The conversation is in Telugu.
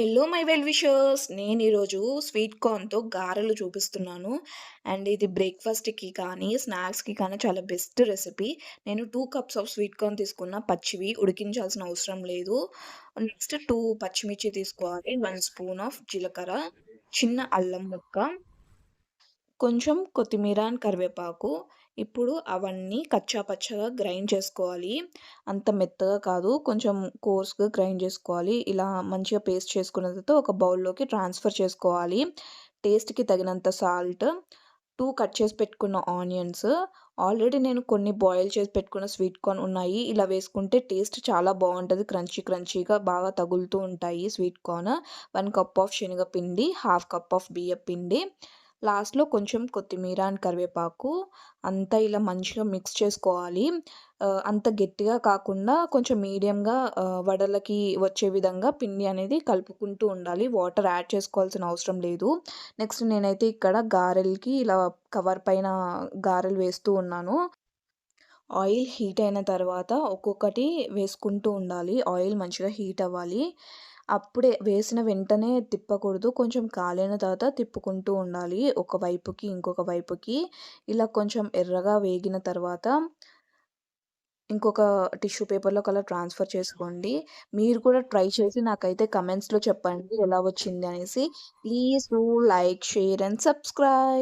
హలో మై వెల్ విషర్స్ నేను ఈరోజు స్వీట్ కార్న్‌తో గారెలు చూపిస్తున్నాను. అండ్ ఇది బ్రేక్‌ఫాస్ట్‌కి కానీ, స్నాక్స్‌కి కానీ చాలా బెస్ట్ రెసిపీ. నేను 2 కప్స్ ఆఫ్ స్వీట్ కార్న్ తీసుకున్న పచ్చివి ఉడికించాల్సిన అవసరం లేదు. నెక్స్ట్ 2 పచ్చిమిర్చి తీసుకోవాలి. 1 స్పూన్ ఆఫ్ జీలకర్ర, చిన్న అల్లం ముక్క, కొంచెం కొత్తిమీర అండ్ కరివేపాకు. ఇప్పుడు అవన్నీ కచ్చా పచ్చగా గ్రైండ్ చేసుకోవాలి. అంత మెత్తగా కాదు. కొంచెం కోర్స్‌గా గ్రైండ్ చేసుకోవాలి. ఇలా మంచిగా పేస్ట్ చేసుకున్న తర్వాత ఒక బౌల్‌లోకి ట్రాన్స్‌ఫర్ చేసుకోవాలి. టేస్ట్‌కి తగినంత సాల్ట్, టూ కట్ చేసి పెట్టుకున్న ఆనియన్స్, ఆల్రెడీ నేను కొన్ని బాయిల్ చేసి పెట్టుకున్న స్వీట్ కార్న్ ఉన్నాయి. ఇలా వేసుకుంటే టేస్ట్ చాలా బాగుంటుంది క్రంచీ క్రంచీగా బాగా తగులుతూ ఉంటాయి sweet corn. One cup of శనగపిండి, హాఫ్ కప్ ఆఫ్ బియ్య పిండి లాస్ట్‌లో కొంచెం కొత్తిమీర అండ్ కరివేపాకు అంతా ఇలా మంచిగా మిక్స్ చేసుకోవాలి. అంత గట్టిగా కాకుండా కొంచెం మీడియంగా వడలకి వచ్చే విధంగా పిండి అనేది కలుపుకుంటూ ఉండాలి. వాటర్ యాడ్ చేసుకోవాల్సిన అవసరం లేదు. నెక్స్ట్ నేనైతే ఇక్కడ గారెలకి ఇలా కవర్ పైన గారెలు వేస్తూ ఉన్నాను. ఆయిల్ హీట్ అయిన తర్వాత ఒక్కొక్కటి వేసుకుంటూ ఉండాలి. ఆయిల్ మంచిగా హీట్ అవ్వాలి. అప్పుడే వేసిన వెంటనే తిప్పకూడదు. కొంచెం కాలిన తర్వాత తిప్పుకుంటూ ఉండాలి. ఒక వైపుకి, ఇంకొక వైపుకి. ఇలా కొంచెం ఎర్రగా వేగిన తర్వాత ఇంకొక టిష్యూ పేపర్లో అలా ట్రాన్స్‌ఫర్ చేసుకోండి. మీరు కూడా ట్రై చేసి నాకైతే కమెంట్స్‌లో చెప్పండి ఎలా వచ్చింది అనేసి. Please do like, share and subscribe.